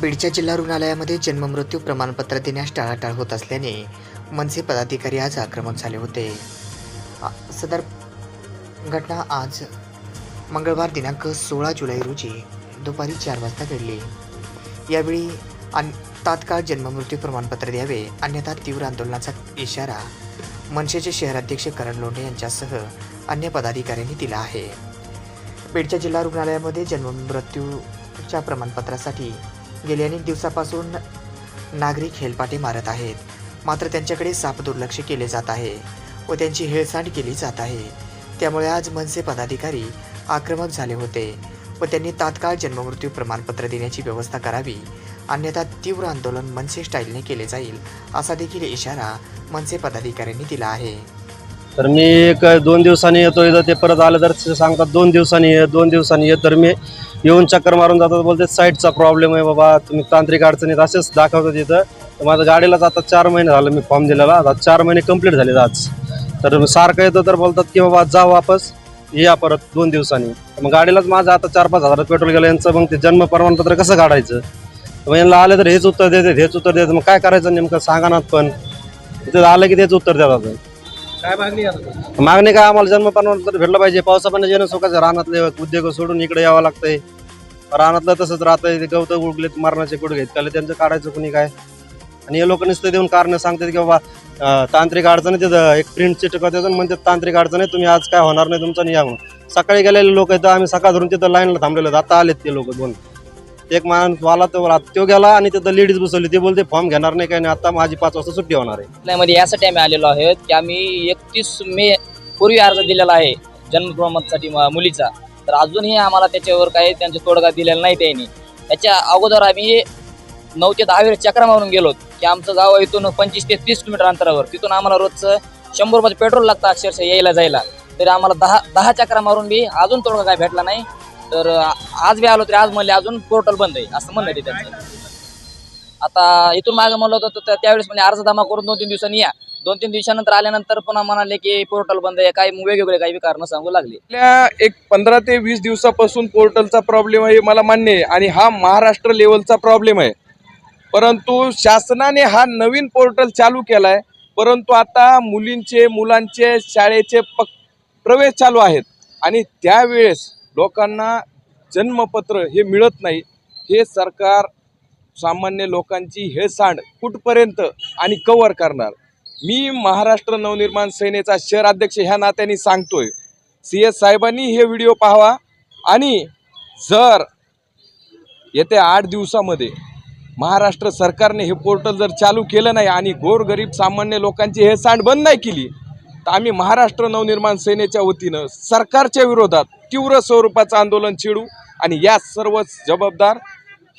बीडच्या जिल्हा रुग्णालयामध्ये जन्ममृत्यू प्रमाणपत्र देण्यास टाळाटाळ होत असल्याने मनसे पदाधिकारी आज आक्रमक झाले होते. सदर घटना आज मंगळवार दिनांक सोळा जुलै रोजी दुपारी चार वाजता घडली. यावेळी अन तात्काळ जन्ममृत्यू प्रमाणपत्र द्यावे अन्यथा तीव्र आंदोलनाचा इशारा मनसेचे शहराध्यक्ष करण लोंढे यांच्यासह अन्य पदाधिकाऱ्यांनी दिला आहे. बीडच्या जिल्हा रुग्णालयामध्ये जन्ममृत्यूच्या प्रमाणपत्रासाठी गेल्या अनेक दिवसापासून नागरिक हेलपाटे मारत आहेत. मात्र त्यांच्याकडे साप दुर्लक्ष केले जात आहे व त्यांची हेळसांड केली जात आहे. त्यामुळे आज मनसे पदाधिकारी आक्रमक झाले होते व त्यांनी तात्काळ जन्ममृत्यू प्रमाणपत्र देण्याची व्यवस्था करावी. अन्यथा तीव्र आंदोलन मनसे स्टाईलने केले जाईल असा देखील इशारा मनसे पदाधिकाऱ्यांनी दिला आहे. तर मी एक दोन दिवसांनी येतो इथं ते परत आलं तर ते सांगतात दोन दिवसांनी ये दोन दिवसांनी ये. तर मी येऊन चक्कर मारून जातात बोलते साईडचा प्रॉब्लेम आहे बाबा तुम्ही तांत्रिक अडचणीत असेच दाखवतात इथं. तर माझं गाडीलाच आता चार महिने झालं मी फॉर्म दिलेला. आता चार महिने कंप्लीट झाले आज. तर सारखं येतं तर बोलतात की बाबा जा वापस या परत दोन दिवसांनी. मग गाडीलाच माझं आता चार पाच हजार पेट्रोल गेलं यांचं मग ते जन्म प्रमाणपत्र कसं काढायचं? मग यांना आलं तर हेच उत्तर देतात हेच उत्तर देतात. मग काय करायचं नेमकं? सांगा ना पण. तिथं आलं की तेच उत्तर देतात. काय मागणी आता मागणी काय आम्हाला जन्म प्रमाणपत्र भेटलं पाहिजे. पावसा पाण्यात येणं सुखाचं रानातले उद्योग सोडून इकडे यावं लागतंय. रानातलं तसंच राहतंय. ते गवत उगलेत मरणाचे कुठे घेत? त्याला त्यांचं काढायचं कुणी काय? आणि हे लोक नुसतं देऊन कारण सांगतात की बाबा अं, तांत्रिक अडचण आहे तिथं एक प्रिंट चिटकवतात आणि म्हणतात तांत्रिक अडचण आहे तुम्ही आज काय होणार नाही तुमचं नाही या म्हणून. सकाळी गेलेले लोक आहेत आम्ही सकाळ धरून तिथं लाईनला थांबलेलो आहेत. आता आलेत ते लोक दोन. एक माणूस वाला तो तो गेला आणि तिथं लेडीज बसवली. ते बोलते फॉर्म घेणार नाही काय नाही आता माझी पाच वाजता सुट्टी होणार आहे. मध्ये यासाठी आम्ही आलेलो आहोत की आम्ही एकतीस मे पूर्वी अर्ज दिलेला आहे जन्म प्रमाणसाठी म- मुलीचा. तर अजूनही आम्हाला त्याच्यावर काही त्यांचे तोडगा दिलेला नाही त्यांनी. त्याच्या अगोदर आम्ही नऊ ते दहा वेळेस चक्रा मारून गेलो की आमचं गाव इथून पंचवीस ते तीस किलोमीटर अंतरावर. तिथून आम्हाला रोजचं शंभर रुपयाचं पेट्रोल लागतं अक्षरशः यायला जायला. तरी आम्हाला दहा दहा चक्रा मारून बी अजून तोडगा काय भेटला नाही. तर आज बी आलो तरी आज म्हणले अजून पोर्टल बंद आहे असं म्हणलं ते त्यांचं. आता इथून मागे म्हणलं होतं तर त्यावेळेस म्हणजे अर्ज जमा करून दोन तीन दिवसांनी या. दोन तीन दिवसानंतर आल्यानंतर पुन्हा म्हणाले की पोर्टल बंद आहे काही वेगवेगळे काही कारण सांगू लागले. गेल्या एक पंधरा ते वीस दिवसापासून पोर्टलचा प्रॉब्लेम आहे मला मान्य आहे. आणि हा महाराष्ट्र लेवलचा प्रॉब्लेम आहे. परंतु शासनाने हा नवीन पोर्टल चालू केला आहे परंतु आता मुलींचे मुलांचे शाळेचे पक प्रवेश चालू आहेत. आणि त्यावेळेस लोकांना जन्मपत्र हे मिळत नाही हे सरकार सामान्य लोकांची हे सांड कुठपर्यंत आणि कवर करणार? मी महाराष्ट्र नवनिर्माण सेनेचा शहर अध्यक्ष ह्या नात्याने सांगतोय सी एस साहेबांनी हे व्हिडिओ पाहावा आणि जर येत्या आठ दिवसामध्ये महाराष्ट्र सरकारने हे पोर्टल जर चालू केलं नाही आणि गोरगरीब सामान्य लोकांची हे सांड बंद नाही केली तर आम्ही महाराष्ट्र नवनिर्माण सेनेच्या वतीनं सरकारच्या विरोधात तीव्र स्वरूपाचं आंदोलन छेडू आणि या सर्व जबाबदार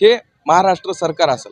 हे महाराष्ट्र सरकार असेल.